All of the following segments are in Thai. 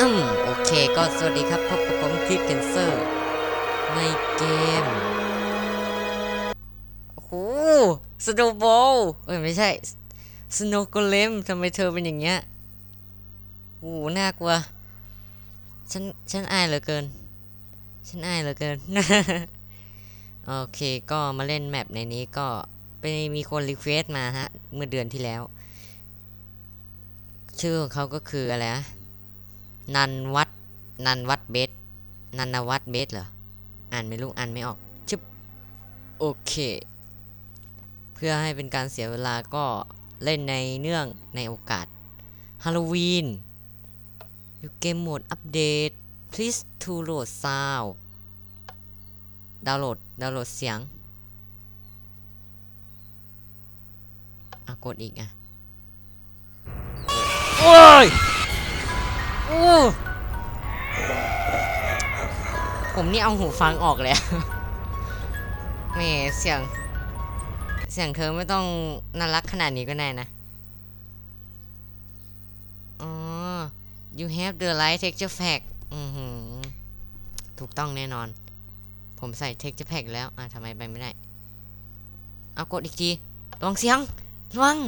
อืมโอเคก็สวัสดีครับ พบกับผมคิดเคนเซอร์ ในเกม โอ้โหสโนว์บอลเอ้ย ไม่ใช่สโนว์โกเลมทำไมเธอเป็นอย่างเงี้ยโอ้โหน่ากลัว ฉัน ฉันอายเหลือเกิน ฉันอายเหลือเกิน โอเคก็มาเล่นแมปในนี้ก็เป็นมีคนรีเควสมาฮะ เมื่อเดือนที่แล้ว ชื่อของเขาก็คืออะไรนะ นันวัดนันวัดเบสนันวัดเบสเหรอ อ่านไม่รู้อ่านไม่ออกชึบโอเค เพื่อให้เป็นการเสียเวลาก็เล่นในเนื่องในโอกาสฮาโลวีนอยู่เกมโหมดอัปเดต please to load sound ดาวน์โหลด ดาวน์โหลดเสียง อะ กดอีกอะ โอ้ย โอ้ผมนี่เอาหูฟังออกแล้วแหมเสียง เสียงเธอไม่ต้องน่ารักขนาดนี้ก็ได้นะ อ๋อ you have the right texture pack อือหือ ถูกต้องแน่นอน ผมใส่ texture pack แล้ว อะทำไมไปไม่ได้ เอากดอีกทีลองเสียงระวัง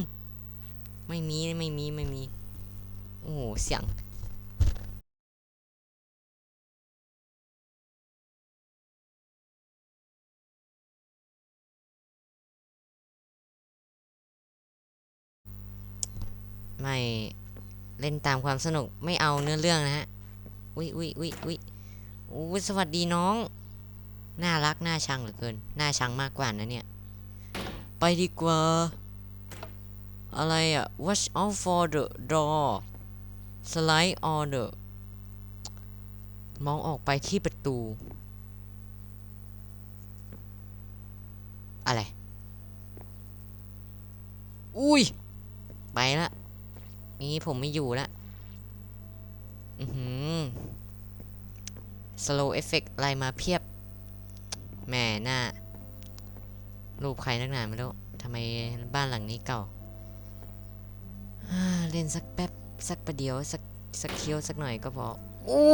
ไม่มี ไม่มี ไม่มี โอ้โห เสียง ไม่เล่นตามความสนุกไม่เอาเนื้อเรื่องนะฮะอุ้ยอุ้ยอุ้ยอุ้ยโอ้ยสวัสดีน้อง น่ารักน่าชังเหลือเกิน น่าชังมากกว่านะเนี่ย ไปดีกว่า อะไรอะ watch out for the door slide on the มองออกไปที่ประตู อะไร อุ้ย ไปละ นี้ผมไม่อยู่ละอือหือ slow effect อะไรมาเพียบแหม่หน้า รูปใครนักหนาไม่รู้ทำไมบ้านหลังนี้เก่า เล่นสักแป๊บ สักประเดี๋ยว สักสักเคี้ยวสักหน่อยก็พอ โอ้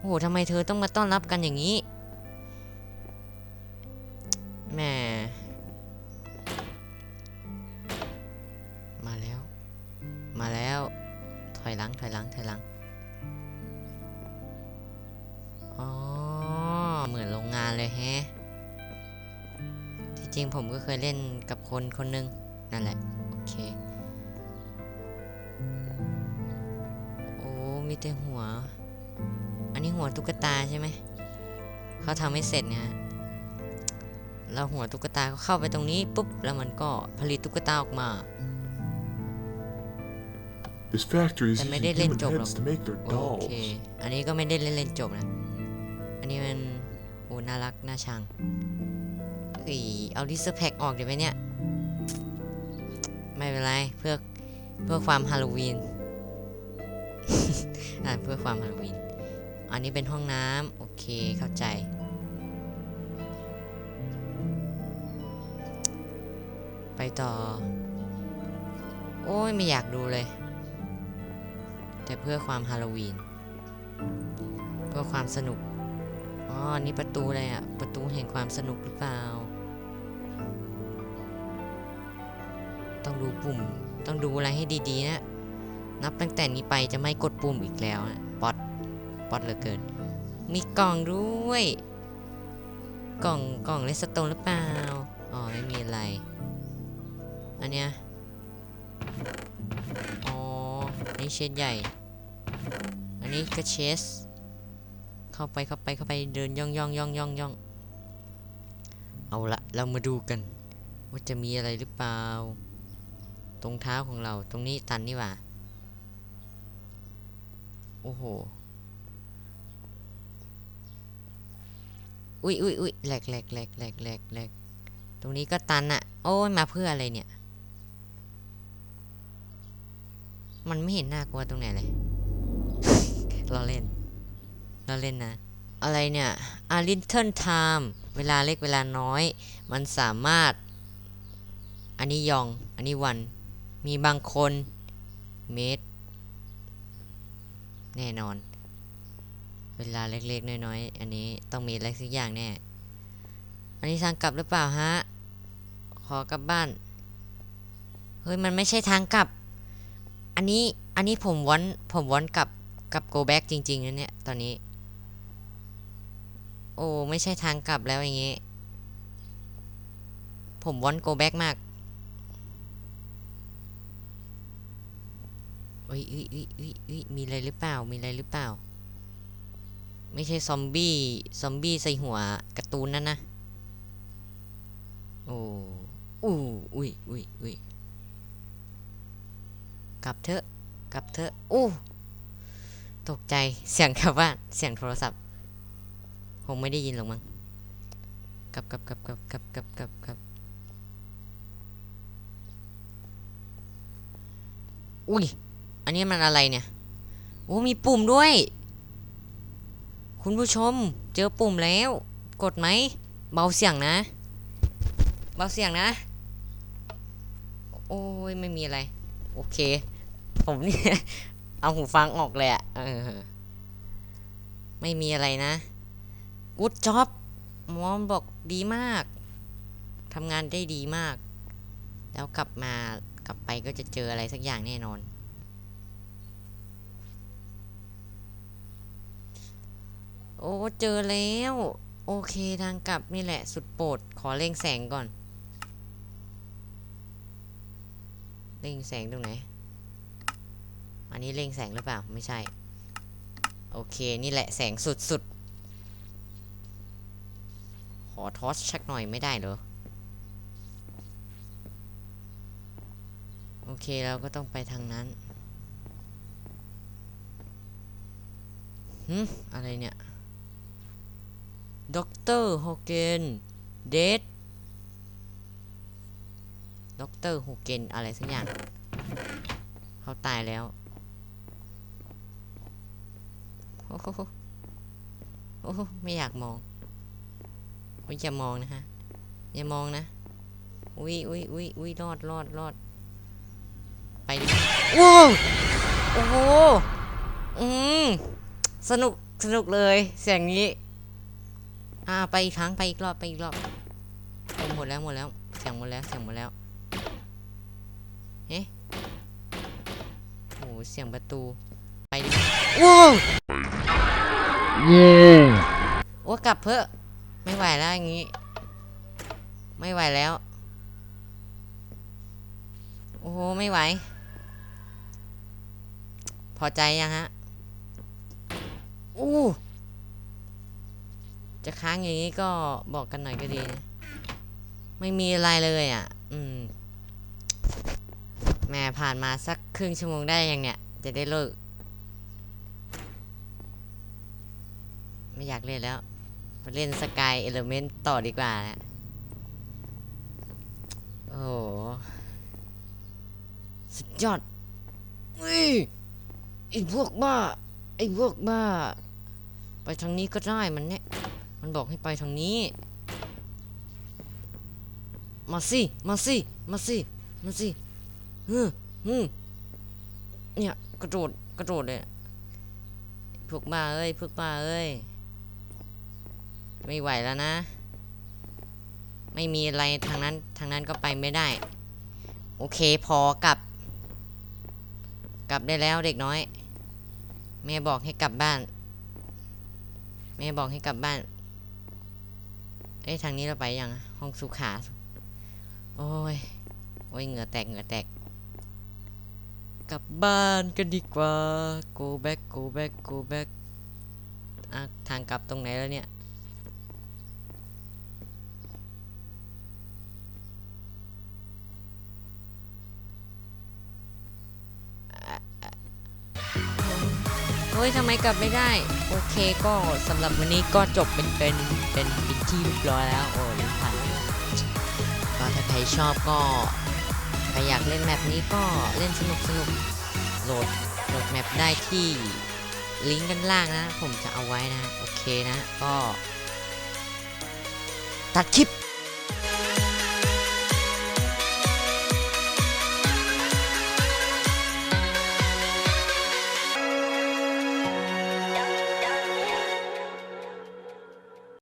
โหทำไมเธอต้องมาต้อนรับกันอย่างนี้ เลยแฮะที่จริงผมก็เคยเล่นกับคนคนหนึง นั่นแหละ โอเค โอ้มีแต่หัว อันนี้หัวตุ๊กตาใช่ไหม เขาทำไม่เสร็จเนี่ยฮะแล้วหัวตุ๊กตาก็เข้าไปตรงนี้ปุ๊บ แล้วมันก็ผลิตตุ๊กตาออกมา This factory is Then using they didn't human job heads to make their โอ dolls. เค อันนี้ก็ไม่ได้เล่นเล่นจบนะ อันนี้มันโอ้น่ารัก น่าชังเอ้ยเอาดิสแพ็กออกเดี๋ยวไหมเนี่ย ไม่เป็นไร เพื่อ เพื่อความฮาโลวีนอ่าเพื่อความฮาโลวีน อันนี้เป็นห้องน้ำโอเคเข้าใจ ไปต่อ โอ้ยไม่อยากดูเลย แต่เพื่อความฮาโลวีน เพื่อความสนุก อ๋อ นี่ประตูอะไรอะประตูแห่งความสนุกหรือเปล่า ต้องดูปุ่ม ต้องดูอะไรให้ดีๆนะ นับตั้งแต่นี้ไปจะไม่กดปุ่มอีกแล้วนะป๊อตป๊อตเหลือเกิน มีกล่องด้วย กล่อง กล่องเลสโตนหรือเปล่า อ๋อ ไม่มีอะไร อันเนี้ย อ๋อนนี้เชดใหญ่ อันนี้ก็เชส เข้าไปเข้าไปเข้าไปเดินย่องย่องย่องย่องย่องเอาละเรามาดูกัน ว่าจะมีอะไรหรือเปล่า ตรงเท้าของเราตรงนี้ตันนี่หว่าโอ้โหอุ้ยอุ้ยอุ้ยแหลกแหลกแหลกแหลกแหลกแหลกตรงนี้ก็ตันอะโอ้ยมาเพื่ออะไรเนี่ย มันไม่เห็นน่ากลัวตรงไหนเลย เราเล่น เราเล่นนะ อะไรเนี่ย a little time เวลาเล็กเวลาน้อย มันสามารถ อันนี้ยอง อันนี้วัน มีบางคนเมตร แน่นอน เวลาเล็กๆ น้อยๆ อันนี้ต้องมีอะไรสักอย่างแน่ อันนี้ทางกลับหรือเปล่าฮะ ขอกลับบ้าน เฮ้ย มันไม่ใช่ทางกลับ อันนี้ อันนี้ผมวอน ผมวอนกลับกับ go back จริงๆนะเนี่ย ตอนนี้ โอ้ไม่ใช่ทางกลับแล้วอย่างงี้ ผมวอน go back มากเอ้ยเอ้ยเอ้ยเอ้ยเอ้ยมีอะไรหรือเปล่า มีอะไรหรือเปล่า ไม่ใช่ซอมบี้ ซอมบี้ใส่หัวการ์ตูนนั่นนะ โอ้อู้อุ้ยอุ้ยอุ้ยกลับเถอะ กลับเถอะ อู้ ตกใจ เสียงกลับบ้าน เสียงโทรศัพท์ คงไม่ได้ยินหรอกมั้งกลับกลับกลับกลับกลับกลับกลับกลับอุ้ย อันนี้มันอะไรเนี่ย โอ้ มีปุ่มด้วย คุณผู้ชม เจอปุ่มแล้ว กดไหม เบาเสียงนะ เบาเสียงนะ โอ้ย ไม่มีอะไร โอเค ผมเนี่ย เอาหูฟังออกเลยอะไม่มีอะไรนะ กูดจ็อบมอมบอกดีมาก ทำงานได้ดีมาก แล้วกลับมากลับไปก็จะเจออะไรสักอย่างแน่นอน โอ้ เจอแล้ว โอเคทางกลับนี่แหละสุดโปรด ขอเร่งแสงก่อน เร่งแสงตรงไหน อันนี้เร่งแสงหรือเปล่า ไม่ใช่ โอเค นี่แหละแสงสุดๆ ขอทอสชักหน่อยไม่ได้เหรอ โอเคเราก็ต้องไปทางนั้นหืมอะไรเนี่ยด็อกเตอร์โฮเกนเดดด็อกเตอร์โฮเกนอะไรสักอย่างเขาตายแล้วโอ้โหโอ้โหไม่อยากมอง อุ้ยอย่ามองนะฮะ อย่ามองนะ อุ้ยอุ้ยอุ้ยอุ้ยรอดรอดรอด ไปดิว้าวโอ้โห อืม สนุก สนุกเลย เสียงนี้ อ่า ไปอีกครั้ง ไปอีกรอบ ไปอีกรอบโอ้หมดแล้ว หมดแล้ว เสียงหมดแล้ว เสียงหมดแล้วเอ๊ะโอ้โหเสียงประตู ไปดิว้าวโอ้กลับเพื่อะ ไม่ไหวแล้วอย่างงี้ ไม่ไหวแล้ว โอ้โห ไม่ไหว พอใจยังฮะ อู้ จะค้างอย่างนี้ก็บอกกันหน่อยก็ดีนะ ไม่มีอะไรเลยอะ อืม แม่ผ่านมาสักครึ่งชั่วโมงได้ยังเนี่ย จะได้เลิก ไม่อยากเล่นแล้ว ไปเล่นสกายเอลเมนต์ต่อดีกว่านะโอ้โห สุดยอดอุ้ยไอ้พวกบ้า ไอ้พวกบ้า ไปทางนี้ก็ได้มันเนี่ย มันบอกให้ไปทางนี้ มาสิ มาสิ มาสิ มาสิฮึฮึเนี่ย กระโดด กระโดดเลย พวกบ้าเอ้ย พวกบ้าเอ้ย ไม่ไหวแล้วนะ ไม่มีอะไรทางนั้นทางนั้นก็ไปไม่ได้ โอเคพอกลับ กลับได้แล้วเด็กน้อย แม่บอกให้กลับบ้าน แม่บอกให้กลับบ้าน เอ้ยทางนี้เราไปยังห้องสุขา โอ้ย โอ้ยเหงื่อแตกเหงื่อแตกกลับบ้านกันดีกว่า go back go back go back อะทางกลับตรงไหนแล้วเนี่ย ฮ้ยทำไมกลับไม่ได้ โอเคก็สำหรับวันนี้ก็จบเป็นเป็นเป็นเป็นที่เรียบร้อยแล้วโอ้ลิ้นพันก็ถ้าใครชอบก็ใครอยากเล่นแมปนี้ก็เล่นสนุกสนุกโหลดโหลดแมปได้ที่ลิงก์ด้านล่างนะ ผมจะเอาไว้นะ โอเคนะ ก็ ตัดคลิป